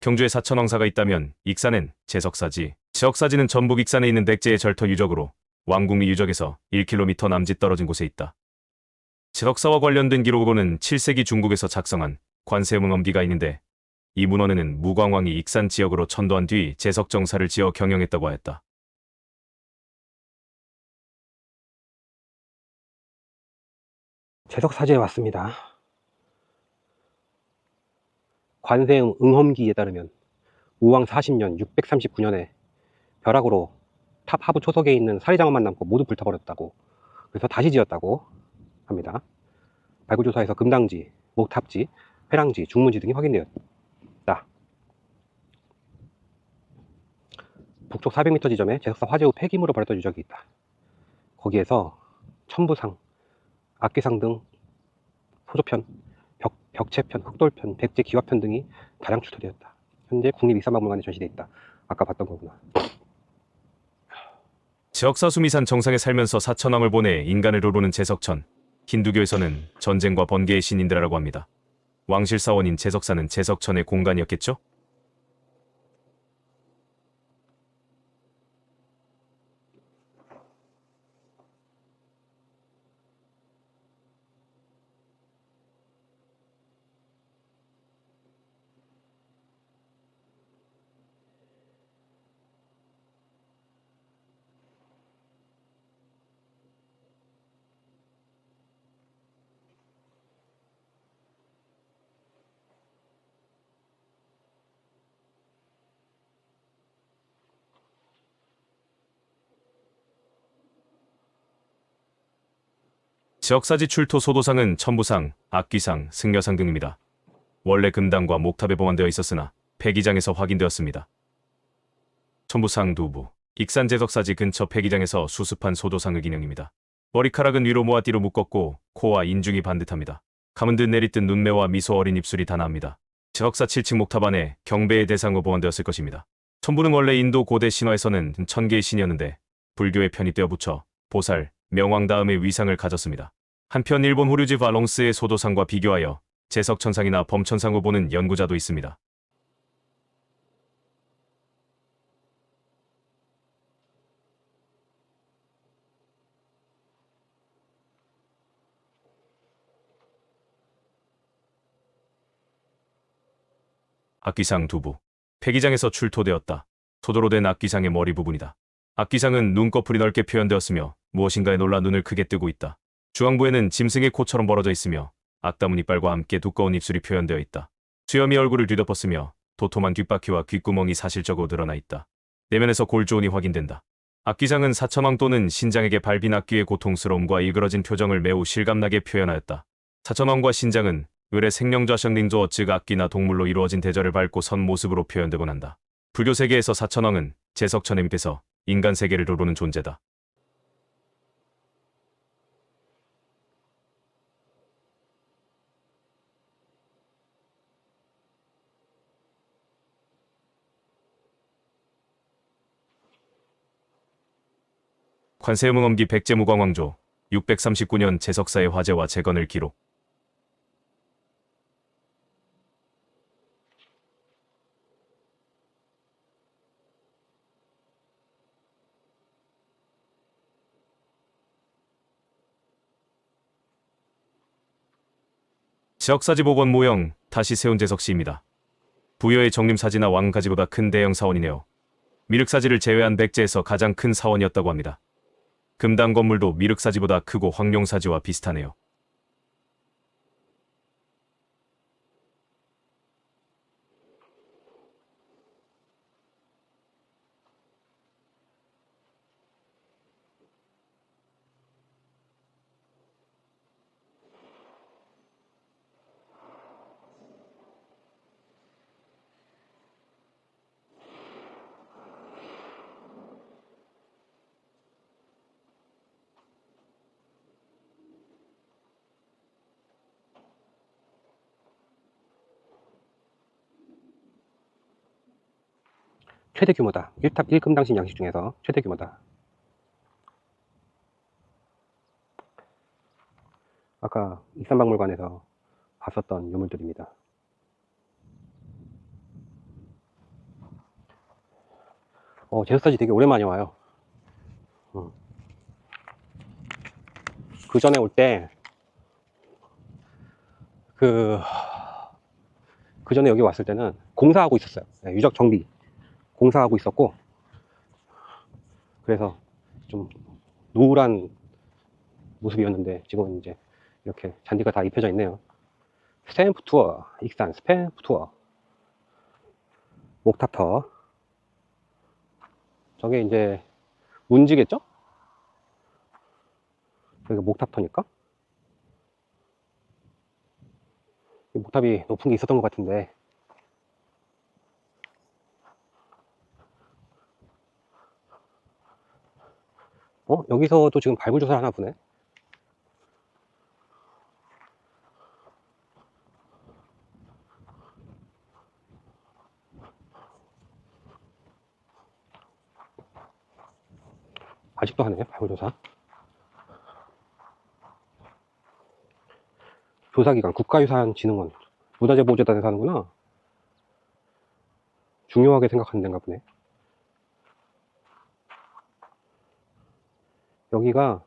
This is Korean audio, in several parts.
경주에 사천왕사가 있다면 익산엔 제석사지. 제석사지는 전북 익산에 있는 백제의 절터 유적으로 왕궁리 유적에서 1km 남짓 떨어진 곳에 있다. 제석사와 관련된 기록으로는 7세기 중국에서 작성한 관세음음엄기가 있는데 이 문헌에는 무광왕이 익산 지역으로 천도한 뒤 제석정사를 지어 경영했다고 하였다. 제석사지에 왔습니다. 관세음 응험기에 따르면 우왕 40년 639년에 벼락으로 탑 하부 초석에 있는 사리장만 남고 모두 불타버렸다고 그래서 다시 지었다고 합니다. 발굴조사에서 금당지, 목탑지, 회랑지, 중문지 등이 확인되었다. 북쪽 400m 지점에 제석사 화재 후 폐기물을 버렸던 유적이 있다. 거기에서 천부상, 악기상 등 소조편, 벽, 벽체편, 흑돌편, 백제 기와편 등이 다량 출토되었다. 현재 국립익산박물관에 전시되어 있다. 아까 봤던 거구나. 제역사 수미산 정상에 살면서 사천왕을 보내 인간을 오르는 제석천. 힌두교에서는 전쟁과 번개의 신인들이라고 합니다. 왕실 사원인 제석사는 제석천의 공간이었겠죠? 지역사지 출토 소도상은 천부상, 악귀상, 승려상 등입니다. 원래 금당과 목탑에 보관되어 있었으나 폐기장에서 확인되었습니다. 천부상 두부, 익산 제석사지 근처 폐기장에서 수습한 소도상의 기능입니다. 머리카락은 위로 모아 뒤로 묶었고 코와 인중이 반듯합니다. 감은 듯 내리뜬 눈매와 미소 어린 입술이 단아합니다. 제석사 7층 목탑 안에 경배의 대상으로 보관되었을 것입니다. 천부는 원래 인도 고대 신화에서는 천개의 신이었는데 불교에 편입되어 붙여 보살, 명왕 다음의 위상을 가졌습니다. 한편 일본 호류지 발롱스의 소도상과 비교하여 제석천상이나 범천상으로 보는 연구자도 있습니다. 악기상 두부. 폐기장에서 출토되었다. 소도로 된 악기상의 머리 부분이다. 악기상은 눈꺼풀이 넓게 표현되었으며 무엇인가에 놀라 눈을 크게 뜨고 있다. 중앙부에는 짐승의 코처럼 벌어져 있으며 악다문 이빨과 함께 두꺼운 입술이 표현되어 있다. 수염이 얼굴을 뒤덮었으며 도톰한 뒷바퀴와 귓구멍이 사실적으로 드러나 있다. 내면에서 골조원이 확인된다. 악기상은 사천왕 또는 신장에게 밟힌 악기의 고통스러움과 일그러진 표정을 매우 실감나게 표현하였다. 사천왕과 신장은 을의 생명좌성링조 즉 악기나 동물로 이루어진 대절을 밟고 선 모습으로 표현되곤 한다. 불교 세계에서 사천왕은 제석천의 밑에서 인간 세계를 도르는 존재다. 관세음응엄기 백제무광왕조 639년 제석사의 화재와 재건을 기록 지역사지 복원 모형 다시 세운 제석시입니다. 부여의 정림사지나 왕가지보다 큰 대형 사원이네요. 미륵사지를 제외한 백제에서 가장 큰 사원이었다고 합니다. 금당 건물도 미륵사지보다 크고 황룡사지와 비슷하네요. 최대 규모다. 1탑 1금 당신 양식 중에서 최대 규모다. 아까 익산박물관에서 봤었던 유물들입니다. 어, 제주사지 되게 오랜만에 와요. 그 전에 올 때, 그, 그 전에 여기 왔을 때는 공사하고 있었어요. 네, 유적 정비. 공사하고 있었고, 그래서 좀 노을한 모습이었는데, 지금은 이제 이렇게 잔디가 다 입혀져 있네요. 스탬프 투어, 익산 스탬프 투어. 목탑 터워. 저게 이제 문지겠죠? 여기가 목탑터니까? 이 목탑이 높은 게 있었던 것 같은데 어? 여기서도 지금 발굴 조사를 하나 보네? 아직도 하네, 발굴 조사. 조사기관, 국가유산진흥원, 문화재보호재단에서 하는구나. 중요하게 생각하는 데인가 보네. 여기가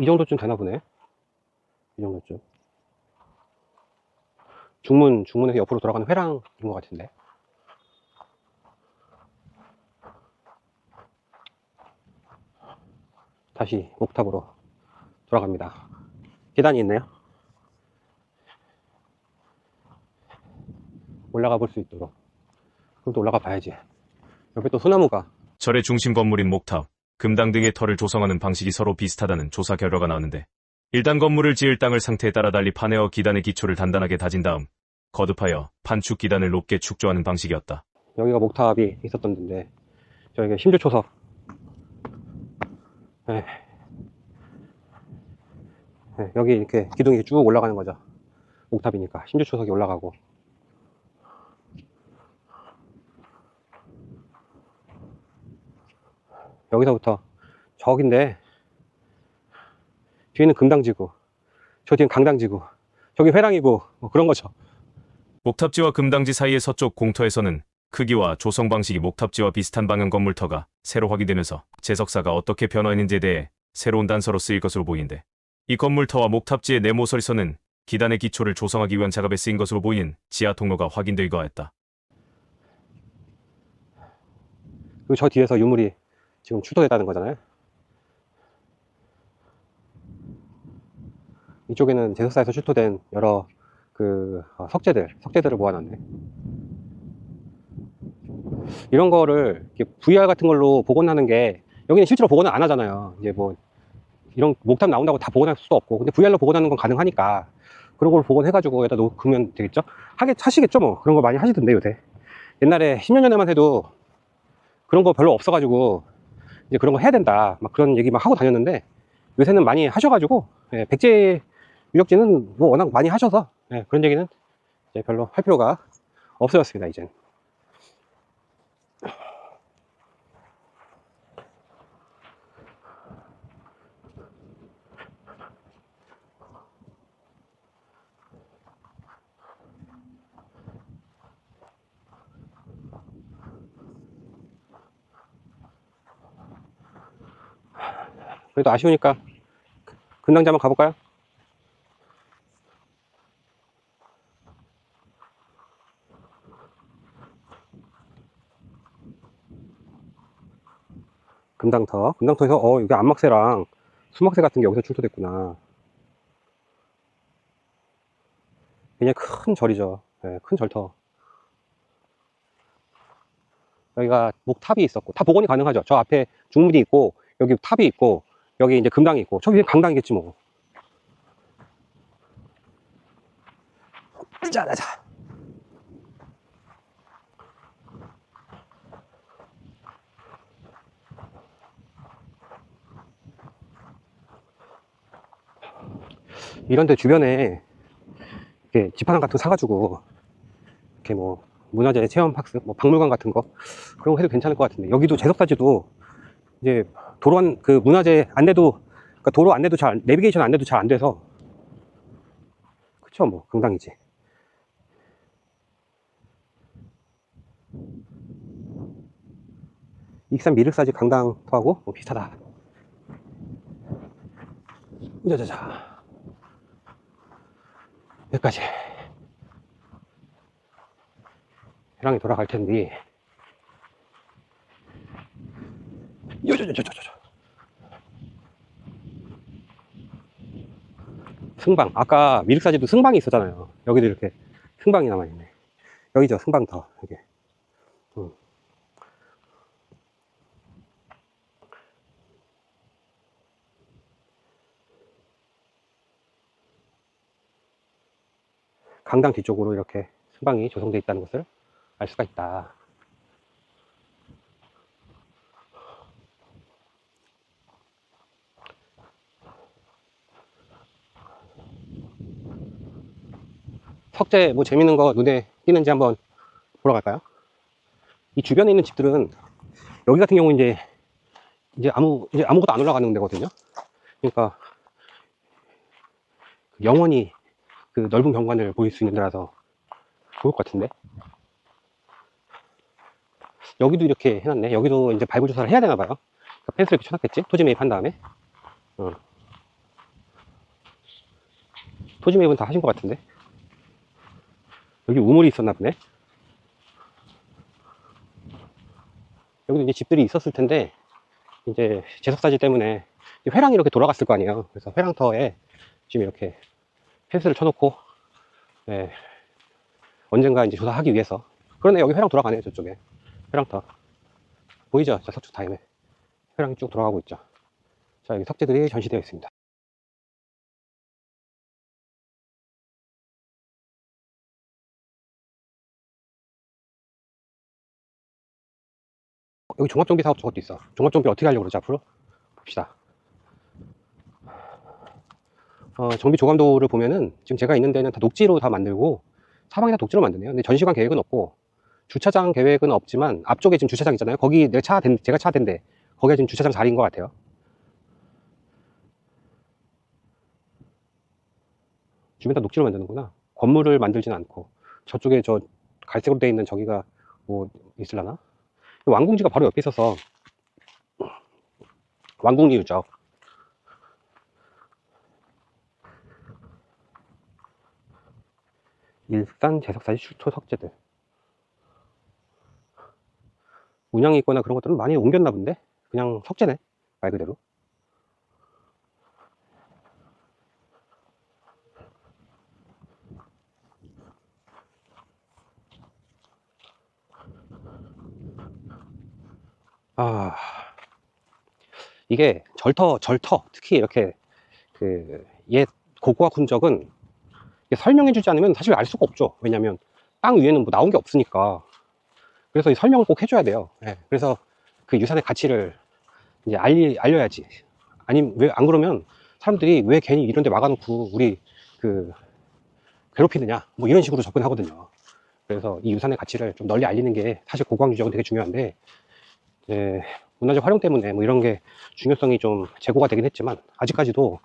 이 정도쯤 되나 보네. 이 정도쯤. 중문, 중문에서 옆으로 돌아가는 회랑인 것 같은데. 다시 목탑으로 돌아갑니다. 계단이 있네요. 올라가 볼 수 있도록. 그럼 또 올라가 봐야지. 옆에 또 소나무가. 절의 중심 건물인 목탑, 금당 등의 터를 조성하는 방식이 서로 비슷하다는 조사 결과가 나오는데, 일단 건물을 지을 땅을 상태에 따라 달리 파내어 기단의 기초를 단단하게 다진 다음, 거듭하여 판축 기단을 높게 축조하는 방식이었다. 여기가 목탑이 있었던 데인데, 저희가 심주초석. 네. 네, 여기 이렇게 기둥이 쭉 올라가는 거죠. 목탑이니까. 심주초석이 올라가고. 여기서부터 저긴데, 뒤에는 금당지구, 저 뒤엔 강당지구, 저기 회랑이고, 뭐 그런 거죠. 목탑지와 금당지 사이의 서쪽 공터에서는 크기와 조성 방식이 목탑지와 비슷한 방향 건물터가 새로 확인되면서 제석사가 어떻게 변화했는지에 대해 새로운 단서로 쓰일 것으로 보이는데 이 건물터와 목탑지의 네모서리서는 기단의 기초를 조성하기 위한 작업에 쓰인 것으로 보이는 지하 통로가 확인되기도 하였다. 그리고 저 뒤에서 유물이 지금 출토됐다는 거잖아요. 이쪽에는 제석사에서 출토된 여러 그 어, 석재들, 석재들을 모아놨네. 이런 거를 VR 같은 걸로 복원하는 게 여기는 실제로 복원을 안 하잖아요. 이제 뭐 이런 목탑 나온다고 다 복원할 수도 없고 근데 VR로 복원하는 건 가능하니까 그런 걸 복원해가지고 여기다 놓으면 되겠죠? 하게 하시겠죠 뭐 그런 거 많이 하시던데 요새 옛날에 10년 전에만 해도 그런 거 별로 없어가지고 이제 그런 거 해야 된다. 막 그런 얘기 막 하고 다녔는데 요새는 많이 하셔가지고 예, 백제 유적지는 뭐 워낙 많이 하셔서 예, 그런 얘기는 별로 할 필요가 없어졌습니다 이젠 그래도 아쉬우니까 근당자 한번 가볼까요? 금당터. 금당터에서 어 여기 안막새랑 수막새 같은 게 여기서 출토됐구나. 굉장히 큰 절이죠. 예, 큰 절터. 여기가 목탑이 있었고 다 복원이 가능하죠. 저 앞에 중문이 있고 여기 탑이 있고 여기 이제 금당이 있고 저 위에 강당이겠지 뭐 자, 자, 자. 이런 데 주변에 이렇게 집화장 같은 거 사가지고 이렇게 뭐 문화재 체험 학습, 뭐 박물관 같은 거 그런 거 해도 괜찮을 것 같은데 여기도 제석사지도 이제 도로 안, 그 문화재 안내도 그러니까 도로 안내도 잘 내비게이션 안내도 잘 안 돼서 그쵸, 뭐, 강당이지. 익산 미륵사지 강당토하고 뭐 비슷하다. 자자자. 여기까지. 해랑이 돌아갈 텐데. 요 저저저저저. 승방. 아까 미륵사지도 승방이 있었잖아요. 여기도 이렇게 승방이 남아있네. 여기죠, 승방터. 여기. 음. 강당 뒤쪽으로 이렇게 승방이 조성되어 있다는 것을 알 수가 있다. 석재 뭐 재밌는 거 눈에 띄는지 한번 보러 갈까요? 이 주변에 있는 집들은 여기 같은 경우 이제 이제 아무 이제 아무것도 안 올라가는 데거든요. 그러니까 영원히 그 넓은 경관을 보일 수 있는 데라서 좋을 것 같은데. 여기도 이렇게 해놨네. 여기도 이제 발굴 조사를 해야 되나 봐요. 그러니까 펜스를 이렇게 쳐놨겠지? 토지 매입한 다음에. 어. 토지 매입은 다 하신 것 같은데. 여기 우물이 있었나 보네. 여기도 이제 집들이 있었을 텐데, 이제 제석사지 때문에 회랑이 이렇게 돌아갔을 거 아니에요. 그래서 회랑터에 지금 이렇게 펜스를 쳐놓고, 네, 언젠가 이제 조사하기 위해서. 그러네, 여기 회랑 돌아가네요, 저쪽에. 회랑터. 보이죠? 자, 석축 타임에. 회랑이 쭉 돌아가고 있죠. 자, 여기 석재들이 전시되어 있습니다. 여기 종합정비 사업 저것도 있어. 종합정비 어떻게 하려고 그러지, 앞으로? 봅시다. 어, 정비 조감도를 보면은 지금 제가 있는 데는 다 녹지로 다 만들고 사방이 다 독지로 만드네요. 근데 전시관 계획은 없고 주차장 계획은 없지만 앞쪽에 지금 주차장 있잖아요. 거기 내차 된, 제가 차 된데 거기가 지금 주차장 자리인 것 같아요. 주변 다 녹지로 만드는구나. 건물을 만들진 않고 저쪽에 저 갈색으로 되어 있는 저기가 뭐 있을라나? 왕궁지가 바로 옆에 있어서 왕궁리 유적. 일산 제석사지 출토 석재들. 운양이 있거나 그런 것들은 많이 옮겼나 본데? 그냥 석재네 말 그대로 아 이게 절터 절터 특히 이렇게 그 옛 고고학 흔적은 이게 설명해 주지 않으면 사실 알 수가 없죠. 왜냐하면 땅 위에는 뭐 나온 게 없으니까. 그래서 이 설명을 꼭 해줘야 돼요. 예, 그래서 그 유산의 가치를 이제 알리, 알려야지. 아니면 왜 안 그러면 사람들이 왜 괜히 이런 데 막아놓고 우리 그 괴롭히느냐 뭐 이런 식으로 접근하거든요. 그래서 이 유산의 가치를 좀 널리 알리는 게 사실 고고학 유적은 되게 중요한데 예, 문화적 활용 때문에 뭐 이런 게 중요성이 좀 제고가 되긴 했지만 아직까지도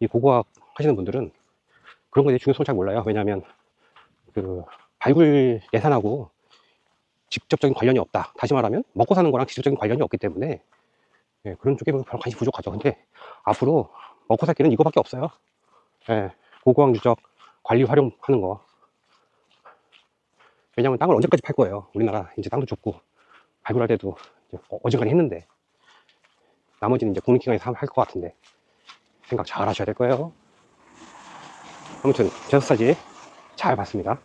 이 고고학 하시는 분들은 그런 거에 대해 중요성을 잘 몰라요. 왜냐하면 그 발굴 예산하고 직접적인 관련이 없다. 다시 말하면 먹고 사는 거랑 직접적인 관련이 없기 때문에 예, 그런 쪽에 별로 관심이 부족하죠. 근데 앞으로 먹고 살 길은 이거밖에 없어요. 예, 고고학 유적 관리 활용하는 거. 왜냐하면 땅을 언제까지 팔 거예요. 우리나라 이제 땅도 좁고 발굴할 때도 이제 어- 어지간히 했는데 나머지는 이제 국민기관에 서 할 것 같은데 생각 잘 하셔야 될 거예요. 아무튼 제석사지 잘 봤습니다.